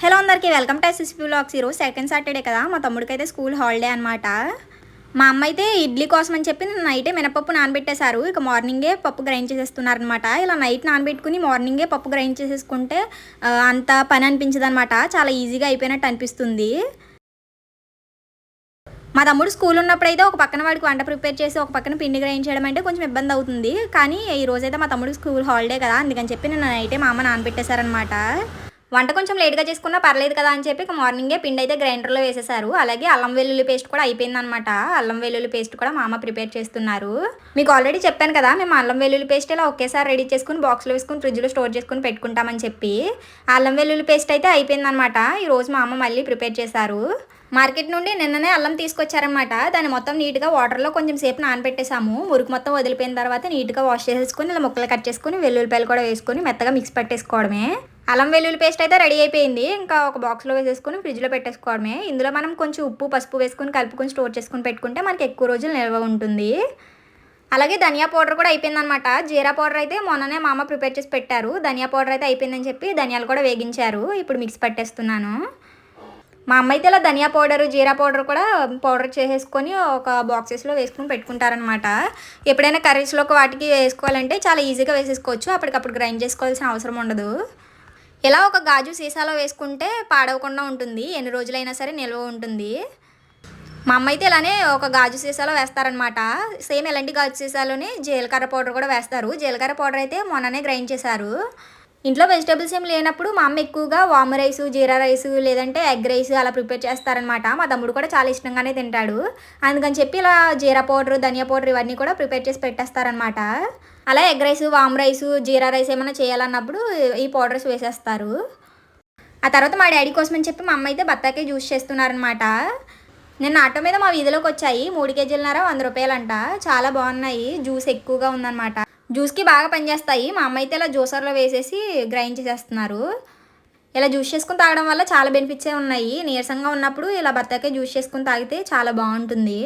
Hello అందరికీ welcome to SSP blogs ఈరోజు second Saturday కదా మా తమ్ముడికి అయితే స్కూల్ హాలిడే అనమాట మా అమ్మ అయితే ఇడ్లీ కోసం అని చెప్పి నైటే మినపప్పు నానబెట్టేశారు. ఇక మార్నింగే పప్పు గ్రైండ్ చేసేస్తున్నారనమాట ఇలా నైట్ నానబెట్టుకుని మార్నింగే పప్పు గ్రైండ్ చేసేసుకుంటే అంత పని అనిపించదనమాట చాలా ఈజీగా అయిపోయినట్టు అనిపిస్తుంది. మా తమ్ముడు స్కూల్ ఉన్నప్పుడు అయితే ఒక పక్కన వాడికి వంట ప్రిపేర్ చేసి ఒక పక్కన పిండి గ్రైండ్ చేయడం అంటే కొంచెం ఇబ్బంది అవుతుంది. కానీ ఈ రోజైతే మా తమ్ముడికి స్కూల్ హాలిడే కదా అందుకని చెప్పి నేను నైటే మా అమ్మ నానబెట్టేశారనమాట వంట కొంచెం లేట్గా చేసుకున్నా పర్లేదు కదా అని చెప్పి మార్నింగే పిండి అయితే గ్రైండర్లో వేసేసారు. అలాగే అల్లం వెల్లుల్లి పేస్ట్ కూడా అయిపోయిందనమాట అల్లం వెల్లుల్లి పేస్ట్ కూడా మా అమ్మ ప్రిపేర్ చేస్తున్నారు. మీకు ఆల్రెడీ చెప్పాను కదా మేము అల్లం వెల్లుల్లి పేస్ట్ ఇలా ఒకేసారి రెడీ చేసుకుని బాక్స్లో వేసుకుని ఫ్రిడ్జ్లో స్టోర్ చేసుకుని పెట్టుకుంటామని చెప్పి అల్లం వెల్లుల్లి పేస్ట్ అయితే అయిపోయిందనమాట ఈరోజు మా అమ్మ మళ్ళీ ప్రిపేర్ చేశారు. మార్కెట్ నుండి నిన్ననే అల్లం తీసుకొచ్చారనమాట దాన్ని మొత్తం నీట్గా వాటర్లో కొంచెం సేపు నానబెట్టేసాము మురికి మొత్తం వదిలిపోయిన తర్వాత నీట్గా వాష్ చేసేసుకుని ఇలా ముక్కలు కట్ చేసుకుని వెల్లుల్లిపాయలు కూడా వేసుకుని మెత్తగా మిక్స్ పెట్టేసుకోవడమే. అల్లం వెల్లుల్లి పేస్ట్ అయితే రెడీ అయిపోయింది. ఇంకా ఒక బాక్స్లో వేసేసుకుని ఫ్రిడ్జ్లో పెట్టేసుకోవడమే. ఇందులో మనం కొంచెం ఉప్పు పసుపు వేసుకుని కలుపుకొని స్టోర్ చేసుకుని పెట్టుకుంటే మనకి ఎక్కువ రోజులు నిల్వ ఉంటుంది. అలాగే ధనియా పౌడర్ కూడా అయిపోయిందనమాట జీరా పౌడర్ అయితే మొన్ననే మా అమ్మ ప్రిపేర్ చేసి పెట్టారు. ధనియా పౌడర్ అయితే అయిపోయిందని చెప్పి ధనియాలు కూడా వేగించారు. ఇప్పుడు మిక్స్ పట్టేస్తున్నాను. మా అమ్మ అయితే ఇలా ధనియా పౌడర్ జీరా పౌడర్ కూడా పౌడర్ చేసేసుకొని ఒక బాక్సెస్లో వేసుకుని పెట్టుకుంటారనమాట ఎప్పుడైనా కర్రీస్లోకి వాటికి వేసుకోవాలంటే చాలా ఈజీగా వేసేసుకోవచ్చు. అప్పటికప్పుడు గ్రైండ్ చేసుకోవాల్సిన అవసరం ఉండదు. ఇలా ఒక గాజు సీసాలో వేసుకుంటే పాడవకుండా ఉంటుంది? ఎన్ని రోజులైనా సరే నిల్వ ఉంటుంది. మా అమ్మ అయితే ఇలానే ఒక గాజు సీసాలో వేస్తారనమాట సేమ్ ఎలాంటి గాజు సీసాలోనే జీలకర్ర పౌడర్ కూడా వేస్తారు. జీలకర్ర పౌడర్ అయితే మొన్ననే గ్రైండ్ చేశారు. ఇంట్లో వెజిటేబుల్స్ ఏం లేనప్పుడు మా అమ్మ ఎక్కువగా వామ్ రైస్ జీరా రైస్ లేదంటే ఎగ్ రైస్ అలా ప్రిపేర్ చేస్తారనమాట మా తమ్ముడు కూడా చాలా ఇష్టంగానే తింటాడు. అందుకని చెప్పి ఇలా జీరా పౌడర్ ధనియా పౌడర్ ఇవన్నీ కూడా ప్రిపేర్ చేసి పెట్టేస్తారనమాట అలా ఎగ్ రైస్ వామ్ రైస్ జీరా రైస్ ఏమైనా చేయాలన్నప్పుడు ఈ పౌడర్స్ వేసేస్తారు. ఆ తర్వాత మా డాడీ కోసం అని చెప్పి మా అమ్మ అయితే బత్తాకాయ జ్యూస్ చేస్తున్నారనమాట నిన్న ఆటో మీద మా వీధిలోకి వచ్చాయి. మూడు కేజీలన్నర వంద రూపాయలంట. చాలా బాగున్నాయి. జ్యూస్ ఎక్కువగా ఉందన్నమాట. జ్యూస్కి బాగా పనిచేస్తాయి. మా అమ్మ అయితే ఇలా జ్యూసర్లో వేసేసి గ్రైండ్ చేసేస్తున్నారు. ఇలా జ్యూస్ చేసుకుని తాగడం వల్ల చాలా బెనిఫిట్సే ఉన్నాయి. నీరసంగా ఉన్నప్పుడు ఇలా బత్తాకాయ జ్యూస్ చేసుకుని తాగితే చాలా బాగుంటుంది.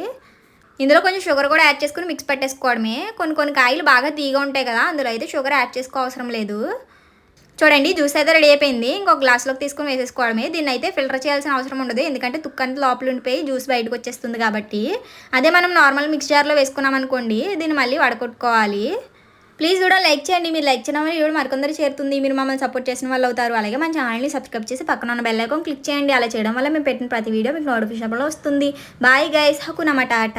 ఇందులో కొంచెం షుగర్ కూడా యాడ్ చేసుకుని మిక్స్ పెట్టేసుకోవడమే. కొన్ని కొన్ని కాయలు బాగా తీగా ఉంటాయి కదా అందులో అయితే షుగర్ యాడ్ చేసుకో అవసరం లేదు. చూడండి జ్యూస్ అయితే రెడీ అయిపోయింది. ఇంకొక గ్లాస్లోకి తీసుకొని వేసేసుకోవడమే. దీన్ని అయితే ఫిల్టర్ చేయాల్సిన అవసరం ఉండదు. ఎందుకంటే తుక్కంత లోపల ఉండిపోయి జ్యూస్ బయటకు వచ్చేస్తుంది కాబట్టి. అదే మనం నార్మల్ మిక్స్ జార్లో వేసుకున్నాం అనుకోండి దీన్ని మళ్ళీ వడకొట్టుకోవాలి. ప్లీజ్ కూడా లైక్ చేయండి. మీరు లైక్ చేయడం వల్ల వీడియో మరికొందరు చేరుతుంది. మీరు మమ్మల్ని సపోర్ట్ చేసిన వాళ్ళు అవుతారు. అలాగే మన ఛానల్ని సబ్స్క్రైబ్ చేసి పక్కన ఉన్న బెల్ ఐకాన్ క్లిక్ చేయండి. అలా చేయడం వల్ల మేము పెట్టిన ప్రతి వీడియో మీకు నోటిఫికేషన్ వస్తుంది. బాయ్ గైస్ హకునమాట ఆట